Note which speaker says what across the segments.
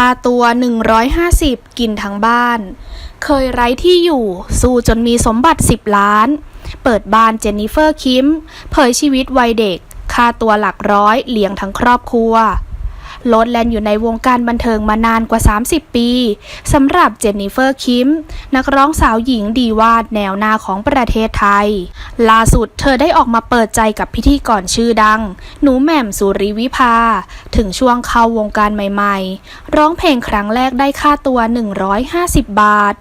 Speaker 1: ค่าตัว 150 กินทั้งบ้าน เคยไร้ที่อยู่ สู้จนมีสมบัติ 10 ล้าน เปิดบ้านเจนนิเฟอร์คิม เผยชีวิตวัยเด็ก ค่าตัวหลักร้อยเลี้ยงทั้งครอบครัว โลดแลนอยู่ในวงการบันเทิงมานานกว่า 30 ปีสำหรับเจนนิเฟอร์คิม นักร้องสาวหญิงดีวาดแนวหน้าของประเทศไทย ล่าสุดเธอได้ออกมาเปิดใจกับพิธีกรชื่อดัง หนูแหม่มสุริวิภา ถึงช่วงเข้าวงการใหม่ๆ ร้องเพลงครั้งแรกได้ค่าตัว 150 บาท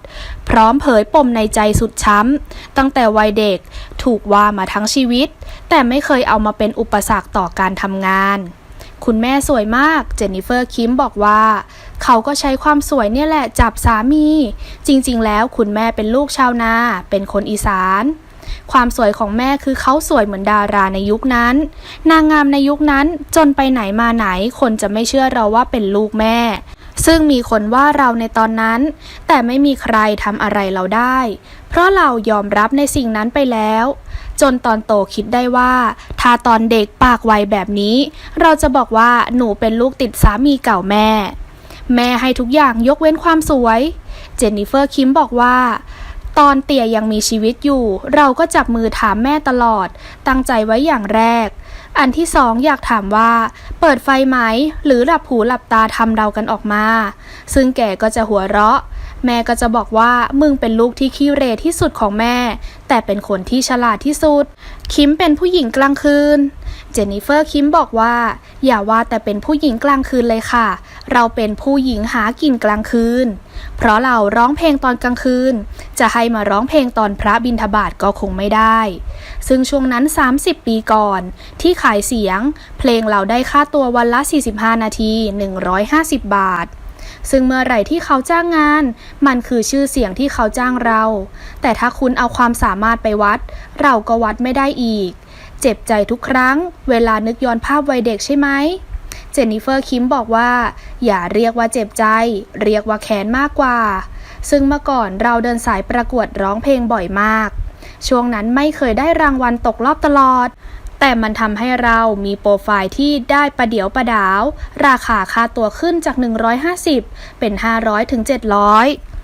Speaker 1: พร้อมเผยปมในใจสุดช้ำ ตั้งแต่วัยเด็กถูกว่ามาทั้งชีวิต แต่ไม่เคยเอามาเป็นอุปสรรคต่อการทำงาน คุณแม่สวยมาก เจนนิเฟอร์คิมบอกว่า เขาก็ใช้ความสวยเนี่ยแหละจับสามี จริงๆ แล้วคุณแม่เป็นลูกชาวนา เป็นคนอีสาน ความสวยของแม่คือเขาสวยเหมือนดาราในยุคนั้น นางงามในยุคนั้นจนไปไหนมาไหนคนจะไม่เชื่อเราว่าเป็นลูกแม่ ซึ่งมีคนว่าเราในตอนนั้น แต่ไม่มีใครทำอะไรเราได้ เพราะเรายอมรับในสิ่งนั้นไปแล้ว จนตอนโตคิดได้ว่า ถ้าตอนเด็กปากไวแบบนี้ เราจะบอกว่าหนูเป็นลูกติดสามีเก่าแม่ แม่ให้ทุกอย่างยกเว้นความสวย เจนนิเฟอร์คิมบอกว่า ตอนเตี่ยยังมีชีวิตอยู่ เราก็จับมือถามแม่ตลอด ตั้งใจไว้อย่างแรก อันที่สองอยากถามว่า เปิดไฟไหม หรือหลับหูหลับตาทำเรากันออกมา ซึ่งแกก็จะหัวเราะ แม่ก็จะบอกว่ามึงเป็นลูกที่ขี้เรที่สุดของแม่ แต่เป็นคนที่ฉลาดที่สุด คิมเป็นผู้หญิงกลางคืน เจนนิเฟอร์คิมบอกว่า อย่าว่าแต่เป็นผู้หญิงกลางคืนเลยค่ะ เราเป็นผู้หญิงหากินกลางคืน เพราะเราร้องเพลงตอนกลางคืน จะให้มาร้องเพลงตอนพระบิณฑบาตก็คงไม่ได้ ซึ่งช่วงนั้น 30 ปีก่อน ที่ขายเสียง เพลงเราได้ค่าตัววันละ 45 นาที 150 บาท ซึ่งเมื่อไหร่ที่เขาจ้างงาน มันคือชื่อเสียงที่เขาจ้างเรา แต่ถ้าคุณเอาความสามารถไปวัด เราก็วัดไม่ได้อีก เจ็บใจทุกครั้ง เวลานึกย้อนภาพวัยเด็กใช่ไหมเจนนิเฟอร์คิมบอกว่า อย่าเรียกว่าเจ็บใจ เรียกว่าแค้นมากกว่า ซึ่งเมื่อก่อนเราเดินสายประกวดร้องเพลงบ่อยมาก ช่วงนั้นไม่เคยได้รางวัลตกรอบตลอด แต่มันทำให้เรามีโปรไฟล์ที่ได้ประเดี๋ยวประดาว ราคาค่าตัวขึ้นจาก 150 เป็น 500ถึง700